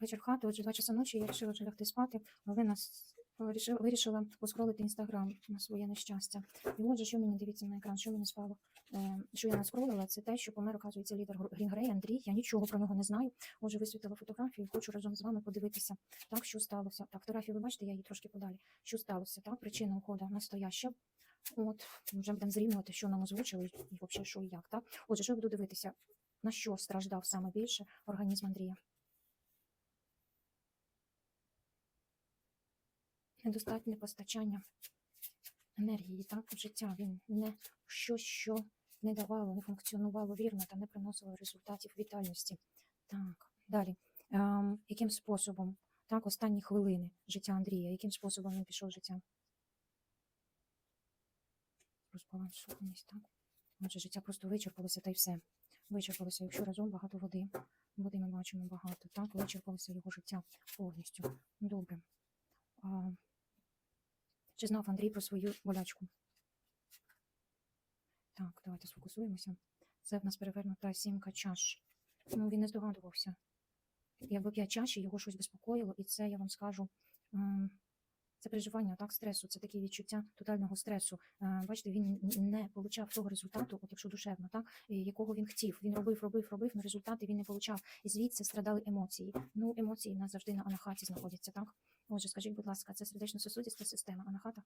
вечір в хату, отже, два часа ночі, я вирішила вже лягти спати, але нас вирішила, поскролити інстаграм на своє нещастя. І отже, що мені дивіться на екран, що мені спало, е, що я наскролила, це те, що помер, оказується, лідер Грінгрей Андрій. Я нічого про нього не знаю. Отже, висвітила фотографію, хочу разом з вами подивитися, так, що сталося. Так, фотографію ви бачите, я її трошки подалі. Що сталося, так, причина уходу настояща. От, вже будемо зрівнювати, що нам озвучили, і взагалі, що і як, так? Отже, що я буду дивитися, на що страждав саме більше організм Андрія? Недостатнє постачання енергії, так, життя. Він не щось, що не давало, не функціонувало вірно та не приносило результатів вітальності. Так, далі. Ем, яким способом, так, останні хвилини життя Андрія, яким способом він пішов життя? Розбалансованість, так. Отже, життя просто вичерпалося та й все. Вичерпалося, якщо разом багато води. Води ми бачимо багато, так, вичерпалося його життя повністю. Добре. А, чи знав Андрій про свою болячку? Так, давайте сфокусуємося. Це в нас перевернута сімка чаш. Ну, він не здогадувався. Якби п'ять чаш, його щось безпокоїло, і це, я вам скажу, ем, це переживання так, стресу, це такі відчуття тотального стресу. Е, Бачите, він не отримав того результату, от якщо душевно, так, якого він хотів. Він робив, робив, робив, але результати він не отримав. І звідси страдали емоції. Ну, емоції в нас завжди на анахаті знаходяться, так? Отже, скажіть, будь ласка, це сердечно-сосудиста система, анахата?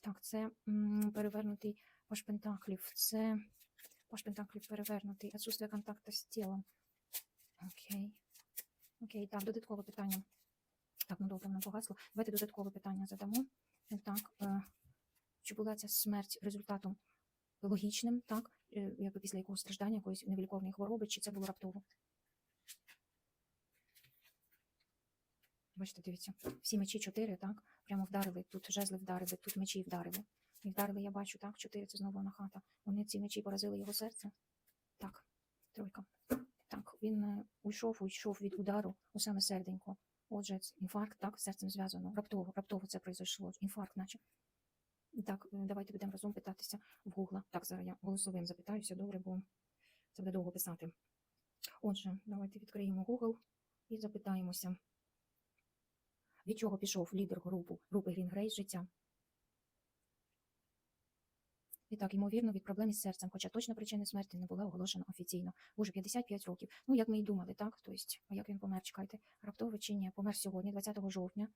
Так, це м, перевернутий паш пентаклів. Це паш пентаклів перевернутий, отсутствие контакту з тілом. Окей. Окей, так, додаткове питання. Так, добре, воно погасло. Давайте додаткове питання задамо. Так, е, чи була ця смерть результатом логічним, так, е, якби після якогось страждання, якоїсь невиліковної хвороби, чи це було раптово? Бачите, дивіться, всі мечі чотири, так, прямо вдарили, тут жезли вдарили, тут мечі вдарили. І вдарили, я бачу, так, чотири, це знову анахата. Вони ці мечі поразили його серце. Так, тройка. Так, він е, уйшов, уйшов від удару у саме серденько. Отже, інфаркт, так, з серцем зв'язано. Раптово, раптово це произошло. Інфаркт, наче. Так, давайте будемо разом питатися в Гугла. Так, зараз я голосовим запитаюся, добре, бо це буде довго писати. Отже, давайте відкриємо Google і запитаємося. Від чого пішов лідер групу, групи Green життя? І так, ймовірно, від проблем із серцем, хоча точно причини смерті не була оголошена офіційно. Уже 55 років. Ну, як ми і думали, так? Тобто, а як він помер, чекайте, раптово чи ні? Помер сьогодні, 20 жовтня.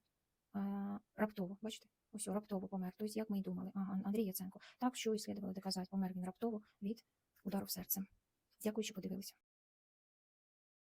А, раптово, бачите? Ось, раптово помер. Тобто, як ми й думали. Ага, Андрій Яценко. Так, що і слідувало доказати, помер він раптово від удару серцем. Дякую, що подивилися.